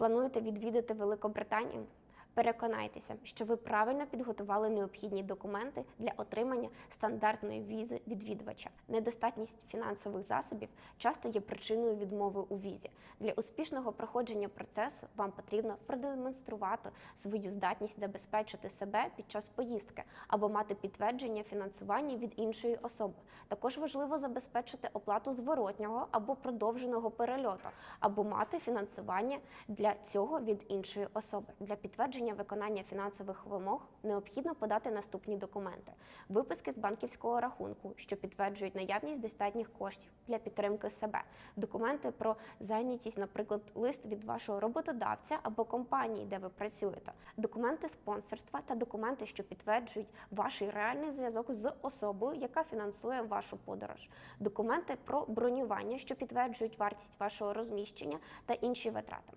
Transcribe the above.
Плануєте відвідати Великобританію? Переконайтеся, що ви правильно підготували необхідні документи для отримання стандартної візи відвідувача. Недостатність фінансових засобів часто є причиною відмови у візі. Для успішного проходження процесу вам потрібно продемонструвати свою здатність забезпечити себе під час поїздки або мати підтвердження фінансування від іншої особи. Також важливо забезпечити оплату зворотнього або продовженого перельоту, або мати фінансування для цього від іншої особи. Для підтвердження виконання фінансових вимог необхідно подати наступні документи: виписки з банківського рахунку, що підтверджують наявність достатніх коштів для підтримки себе, документи про зайнятість, наприклад, лист від вашого роботодавця або компанії, де ви працюєте, документи спонсорства та документи, що підтверджують ваш реальний зв'язок з особою, яка фінансує вашу подорож, документи про бронювання, що підтверджують вартість вашого розміщення та інші витрати.